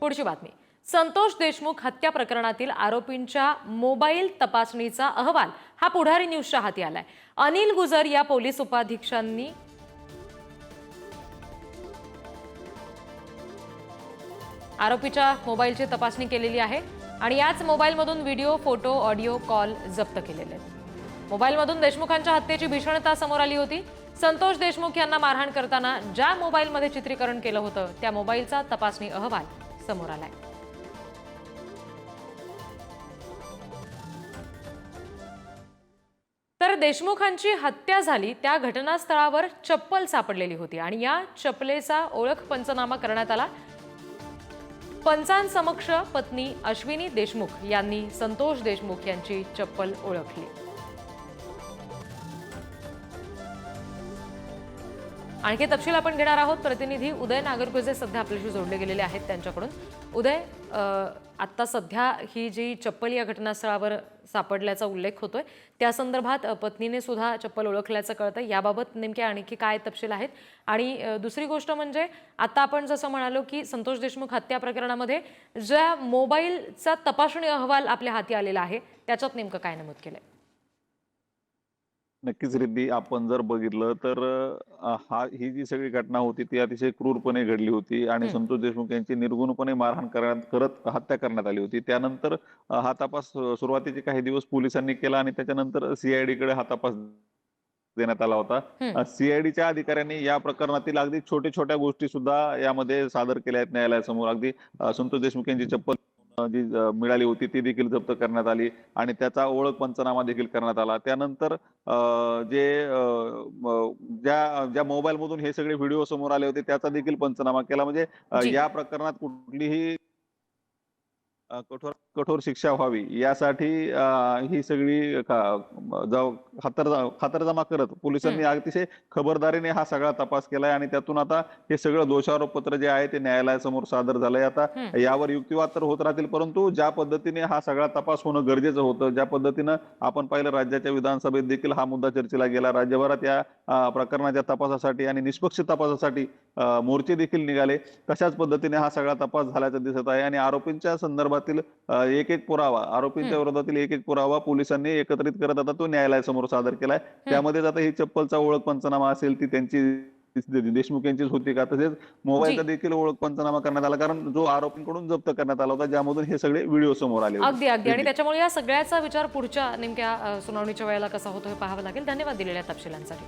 पुढची बातमी. संतोष देशमुख हत्या प्रकरणातील आरोपींच्या मोबाईल तपासणीचा अहवाल हा पुढारी न्यूजच्या हाती आलाय. अनिल गुजर या पोलीस उपाधीक्षांनी आरोपीच्या मोबाईलची तपासणी केलेली आहे आणि याच मोबाईलमधून व्हिडिओ फोटो ऑडिओ कॉल जप्त केलेले आहेत. मोबाईलमधून देशमुखांच्या हत्येची भीषणता समोर आली होती. संतोष देशमुख यांना मारहाण करताना ज्या मोबाईलमध्ये चित्रीकरण केलं होतं त्या मोबाईलचा तपासणी अहवाल समोर आलाय. तर देशमुखांची हत्या झाली त्या घटनास्थळावर चप्पल सापडलेली होती आणि या चप्पलेचा ओळख पंचनामा करण्यात आला. पंचांसमक्ष पत्नी अश्विनी देशमुख यांनी संतोष देशमुख यांची चप्पल ओळखली. आणखी तपशील आपण घेणार आहोत. प्रतिनिधी उदय नागरगोजे सध्या आपल्याशी जोडले गेलेले आहेत त्यांच्याकडून. उदय आत्ता सध्या ही जी चप्पल या घटनास्थळावर सापडल्याचा उल्लेख होतोय. त्या संदर्भात पत्नीने सुद्धा चप्पल ओळखल्याचं कळतं याबाबत नेमके आणखी काय तपशील आहेत? आणि दुसरी गोष्ट म्हणजे आता आपण जसं म्हणालो की संतोष देशमुख हत्या प्रकरणामध्ये ज्या मोबाईलचा तपासणी अहवाल आपल्या हाती आलेला आहे त्याच्यात नेमकं काय नमूद आहे नक्कीच रिद्धी आपण जर बघितलं तर हा ही जी सगळी घटना होती ती अतिशय क्रूरपणे घडली होती आणि. संतोष देशमुख यांची निर्गुणपणे मारहाण करण्यात करत हत्या करण्यात आली होती त्यानंतर हा तपास सुरुवातीचे काही दिवस पोलिसांनी केला आणि त्याच्यानंतर सीआयडी कडे हा तपास देण्यात आला होता. सीआयडीच्या अधिकाऱ्यांनी या प्रकरणातील अगदी छोट्या छोट्या गोष्टी सुद्धा यामध्ये सादर केल्या आहेत न्यायालयासमोर अगदी संतोष देशमुख यांची चप्पल जी मिळाली होती ती देखील जप्त करण्यात आली आणि त्याचा ओळख पंचनामा देखील करण्यात आला त्यानंतर जे ज्या ज्या मोबाईल मधून हे सगळे व्हिडिओ समोर आले होते त्याचा देखील पंचनामा केला म्हणजे. या प्रकरणात कुठलीही कठोर कठोर शिक्षा व्हावी यासाठी ही सगळी खातरजमा करत पोलिसांनी अतिशय खबरदारीने हा सगळा तपास केलाय आणि त्यातून आता हे सगळं दोषारोप पत्र जे आहे ते न्यायालयासमोर सादर झालंय. आता. यावर युक्तिवाद तर होत राहतील परंतु ज्या पद्धतीने हा सगळा तपास होणं गरजेचं होतं ज्या पद्धतीनं आपण पाहिलं राज्याच्या विधानसभेत देखील हा मुद्दा चर्चेला गेला. राज्यभरात या प्रकरणाच्या तपासासाठी आणि निष्पक्ष तपासासाठी मोर्चे देखील निघाले. तशाच पद्धतीने हा सगळा तपास झाल्याचं दिसत आहे आणि आरोपींच्या संदर्भातील एक एक पुरावा आरोपींच्या विरोधातील एक एक पुरावा पोलिसांनी एकत्रित करत आता तो न्यायालयासमोर सादर केलाय. त्यामध्ये आता ही चप्पलचा ओळख पंचनामा असेल ती त्यांची देशमुख यांचीच होती का? तसेच मोबाईलचा. देखील ओळख पंचनामा करण्यात आला. कारण जो आरोपींकडून जप्त करण्यात आला होता ज्यामधून हे सगळे व्हिडिओ समोर आले. अगदी अगदी. आणि त्याच्यामुळे या सगळ्याचा विचार पुढच्या नेमक्या सुनावणीच्या वेळेला कसा होतो हे पाहावं लागेल. धन्यवाद दिलेल्या तपशिलांसाठी.